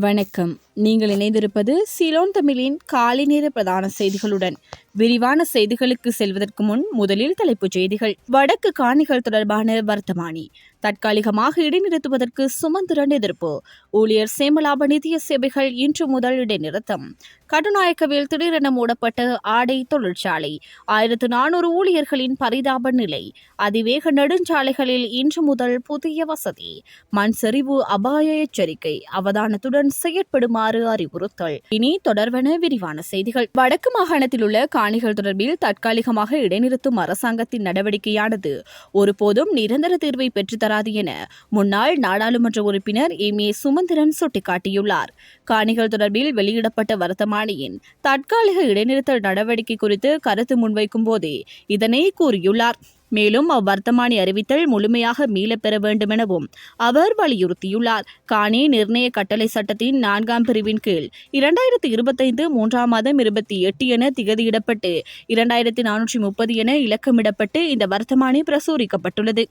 வணக்கம். நீங்கள் இணைந்திருப்பது சிலோன் தமிழின் காலை நேர பிரதான செய்திகளுடன். விரிவான செய்திகளுக்கு செல்வதற்கு முன் முதலில் தலைப்புச் செய்திகள். வடக்கு காணிகள் தொடர்பான வர்த்தமானி. தற்காலிகமாக இடைநிறுத்துவதற்கு சுமந்திரன் எதிர்ப்பு. ஊழியர் சேமலாப நிதிய சேவைகள் இன்று முதல் இடைநிறுத்தம். கடுநாயக்கவில் திடீரென மூடப்பட்ட ஆடை தொழிற்சாலை. ஆயிரத்து நானூறு ஊழியர்களின் பரிதாப நிலை. அதிவேக நெடுஞ்சாலைகளில் இன்று முதல் புதிய வசதி. மண் சரிவு அபாய எச்சரிக்கை. அவதானத்துடன் செயற்படுமாறு அறிவுறுத்தல். இனி தொடர்வன விரிவான செய்திகள். வடக்கு மாகாணத்தில் உள்ள காணிகள் தொடர்பில் தற்காலிகமாக இடைநிறுத்தும் அரசாங்கத்தின் நடவடிக்கையானது. ஒருபோதும் நிரந்தர தீர்வை பெற்றுத்தராது என முன்னாள் நாடாளுமன்ற உறுப்பினர் எம். ஏ. சுமந்திரன் சுட்டிக்காட்டியுள்ளார். காணிகள் தொடர்பில் வெளியிடப்பட்ட வர்த்தமானியின் தற்காலிக இடைநிறுத்தல் நடவடிக்கை குறித்து கருத்து முன்வைக்கும் போதே இதனை கூறியுள்ளார். மேலும் அவ்வர்த்தமானி அறிவித்தல் முழுமையாக மீளப்பெற வேண்டுமெனவும் அவர் வலியுறுத்தியுள்ளார். காணி நிர்ணய கட்டளை சட்டத்தின் நான்காம் பிரிவின் கீழ் இரண்டாயிரத்தி இருபத்தைந்து மூன்றாம் மாதம் இருபத்தி எட்டு என திகதியிடப்பட்டு இரண்டாயிரத்தி நானூற்றி முப்பது என இலக்கமிடப்பட்டு இந்த வர்த்தமானி பிரசுரிக்கப்பட்டுள்ளது.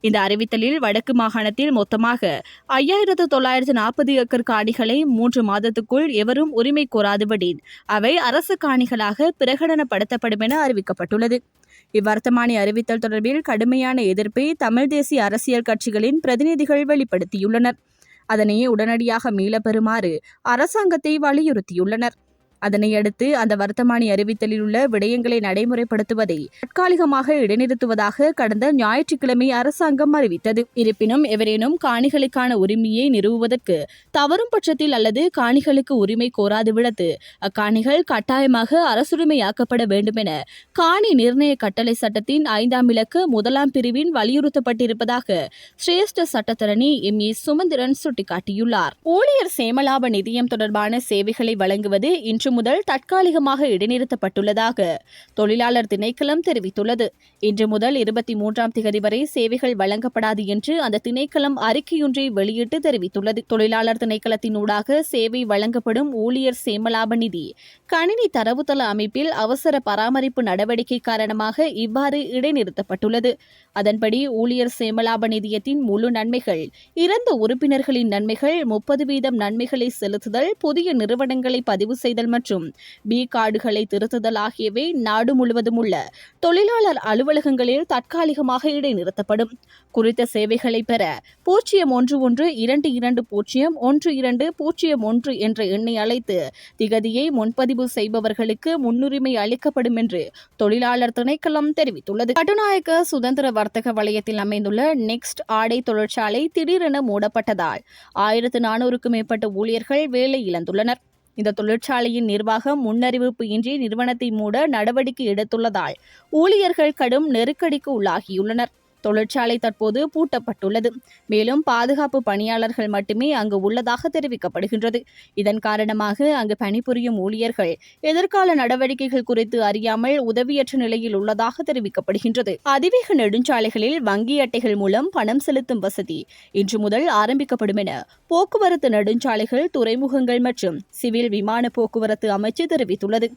இந்த அறிவித்தலில் வடக்கு மாகாணத்தில் மொத்தமாக ஐயாயிரத்து தொள்ளாயிரத்து நாற்பது ஏக்கர் காணிகளை மூன்று மாதத்துக்குள் எவரும் உரிமை கோராதபடி அவை அரசு காணிகளாக பிரகடனப்படுத்தப்படும் என அறிவிக்கப்பட்டுள்ளது. இவ்வர்த்தமானி அறிவித்தல் தொடர்பில் கடுமையான எதிர்ப்பை தமிழ் தேசிய அரசியல் கட்சிகளின் பிரதிநிதிகள் வெளிப்படுத்தியுள்ளனர். அதனையே உடனடியாக மீளப்பெறுமாறு அரசாங்கத்தை வலியுறுத்தியுள்ளனர். அதனையடுத்து அந்த வர்த்தமானி அறிவித்தலில் உள்ள விடயங்களை நடைமுறைப்படுத்துவதை தற்காலிகமாக இடைநிறுத்துவதாக கடந்த ஞாயிற்றுக்கிழமை அரசாங்கம் அறிவித்தது. இருப்பினும் எவரேனும் காணிகளுக்கான உரிமையை நிறுவுவதற்கு தவறும் பட்சத்தில் அல்லது காணிகளுக்கு உரிமை கோராது விடத்து அக்காணிகள் கட்டாயமாக அரசுரிமையாக்கப்பட வேண்டும் என காணி நிர்ணய கட்டளை சட்டத்தின் ஐந்தாம் இலக்கு முதலாம் பிரிவின் வலியுறுத்தப்பட்டிருப்பதாக சிரேஷ்ட சட்டத்தரணி எம். ஏ. சுமந்திரன் சுட்டிக்காட்டியுள்ளார். ஊழியர் சேமலாப நிதியம் தொடர்பான சேவைகளை வழங்குவது இன்று முதல் தற்காலிகமாக இடைநிறுத்தப்பட்டுள்ளதாக தொழிலாளர் திணைக்களம் தெரிவித்துள்ளது. இன்று முதல் இருபத்தி மூன்றாம் திகதி வரை சேவைகள் வழங்கப்படாது என்று அந்த திணைக்களம் அறிக்கையொன்றை வெளியிட்டு தெரிவித்துள்ளது. தொழிலாளர் திணைக்களத்தின் ஊடாக சேவை வழங்கப்படும் ஊழியர் சேமலாப நிதி கணினி தரவுத்தள அமைப்பில் அவசர பராமரிப்பு நடவடிக்கை காரணமாக இவ்வாறு இடைநிறுத்தப்பட்டுள்ளது. அதன்படி ஊழியர் சேமலாப நிதியத்தின் முழு நன்மைகள் இறந்த உறுப்பினர்களின் நன்மைகள் முப்பது வீதம் நன்மைகளை செலுத்துதல் புதிய நிறுவனங்களை பதிவு செய்தல் மற்றும் மற்றும் பி கார்டுகளை திருத்துதல் ஆகியவை நாடு முழுவதும் உள்ள தொழிலாளர் அலுவலகங்களில் தற்காலிகமாக இடைநிறுத்தப்படும். குறித்த சேவைகளை பெற பூஜ்ஜியம் ஒன்று ஒன்று இரண்டு இரண்டு பூஜ்ஜியம் ஒன்று இரண்டு பூஜ்ஜியம் ஒன்று என்ற எண்ணை அழைத்து திகதியை முன்பதிவு செய்பவர்களுக்கு முன்னுரிமை அளிக்கப்படும் என்று தொழிலாளர் திணைக்களம் தெரிவித்துள்ளது. கட்டுநாயக்க சுதந்திர வர்த்தக வலயத்தில் அமைந்துள்ள நெக்ஸ்ட் ஆடை தொழிற்சாலை திடீரென மூடப்பட்டதால் ஆயிரத்து நானூறுக்கும் மேற்பட்ட ஊழியர்கள் வேலை இழந்துள்ளனர். இந்த தொழிற்சாலையின் நிர்வாகம் முன்னறிவிப்பு இன்றி நிறுவனத்தை மூட நடவடிக்கை எடுத்துள்ளதால் ஊழியர்கள் கடும் நெருக்கடிக்கு உள்ளாகியுள்ளனர். தொழிற்சாலை தற்போது பூட்டப்பட்டுள்ளது. மேலும் பாதுகாப்பு பணியாளர்கள் மட்டுமே அங்கு உள்ளதாக தெரிவிக்கப்படுகின்றது. இதன் காரணமாக அங்கு பணிபுரியும் ஊழியர்கள் எதிர்கால நடவடிக்கைகள் குறித்து அறியாமல் உதவியற்ற நிலையில் உள்ளதாக தெரிவிக்கப்படுகின்றது. அதிவேக நெடுஞ்சாலைகளில் வங்கி அட்டைகள் மூலம் பணம் செலுத்தும் வசதி இன்று முதல் ஆரம்பிக்கப்படும் என போக்குவரத்து நெடுஞ்சாலைகள் துறைமுகங்கள் மற்றும் சிவில் விமான போக்குவரத்து அமைச்சு தெரிவித்துள்ளது.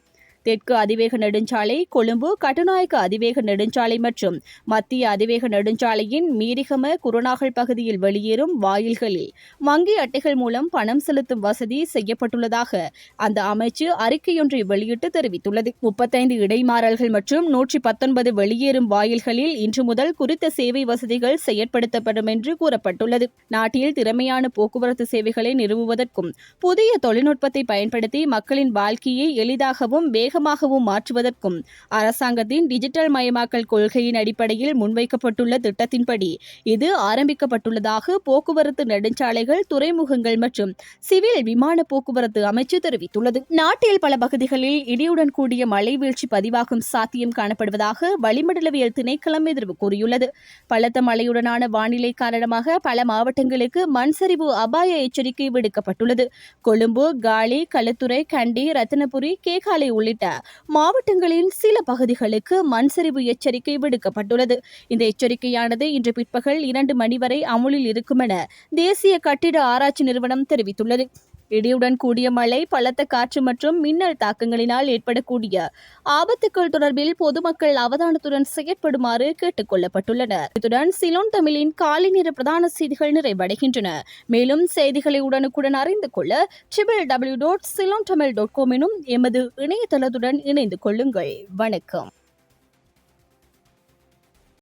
தெற்கு அதிவேக நெடுஞ்சாலை கொழும்பு கட்டுநாயக்க அதிவேக நெடுஞ்சாலை மற்றும் மத்திய அதிவேக நெடுஞ்சாலையின் மீரிகம குருநாகல் பகுதியில் வெளியேறும் வாயில்களில் வங்கி அட்டைகள் மூலம் பணம் செலுத்தும் வசதி செய்யப்பட்டுள்ளதாக அந்த அமைச்சு அறிக்கையொன்றை வெளியிட்டு தெரிவித்துள்ளது. முப்பத்தைந்து இடைமாறல்கள் மற்றும் நூற்றி பத்தொன்பது வெளியேறும் வாயில்களில் இன்று முதல் குறித்த சேவை வசதிகள் செயற்படுத்தப்படும் என்று கூறப்பட்டுள்ளது. நாட்டில் திறமையான போக்குவரத்து சேவைகளை நிறுவுவதற்கும் புதிய தொழில்நுட்பத்தை பயன்படுத்தி மக்களின் வாழ்க்கையை எளிதாகவும் வேக வேகமாகவும் மாற்றுவதற்கும் அரசாங்கத்தின் டிஜிட்டல் மயமாக்கல் கொள்கையின் அடிப்படையில் முன்வைக்கப்பட்டுள்ள திட்டத்தின்படி இது ஆரம்பிக்கப்பட்டுள்ளதாக போக்குவரத்து நெடுஞ்சாலைகள் துறைமுகங்கள் மற்றும் சிவில் விமான போக்குவரத்து அமைச்சு தெரிவித்துள்ளது. நாட்டில் பல பகுதிகளில் இடியுடன் கூடிய மழை வீழ்ச்சி பதிவாகும் சாத்தியம் காணப்படுவதாக வளிமண்டலவியல் திணைக்களம் எதிர்வு கூறியுள்ளது. பலத்த மழையுடனான வானிலை காரணமாக பல மாவட்டங்களுக்கு மண் சரிவு அபாய எச்சரிக்கை விடுக்கப்பட்டுள்ளது. கொழும்பு காலி களுத்துறை கண்டி ரத்தினபுரி கேகாலை உள்ளிட்ட உள்ளிட்ட மாவட்டங்களின் சில பகுதிகளுக்கு மண் சரிவு எச்சரிக்கை விடுக்கப்பட்டுள்ளது. இந்த எச்சரிக்கையானது இன்று பிற்பகல் இரண்டு மணி வரை அமுலில் இருக்கும் என தேசிய கட்டிட ஆராய்ச்சி நிறுவனம் தெரிவித்துள்ளது. இடியுடன் கூடிய மழை பலத்த காற்று மற்றும் மின்னல் தாக்கங்களினால் ஏற்படக்கூடிய ஆபத்துக்கள் தொடர்பில் பொதுமக்கள் அவதானத்துடன் செயற்படுமாறு கேட்டுக் கொள்ளப்பட்டுள்ளனர். இத்துடன் சிலோன் தமிழின் காலை நேர பிரதான செய்திகள் நிறைவடைகின்றன. மேலும் செய்திகளை உடனுக்குடன் அறிந்து கொள்ள triple W dot Ceylon Tamil dot com எனும் எமது இணையதளத்துடன் இணைந்து கொள்ளுங்கள். வணக்கம்.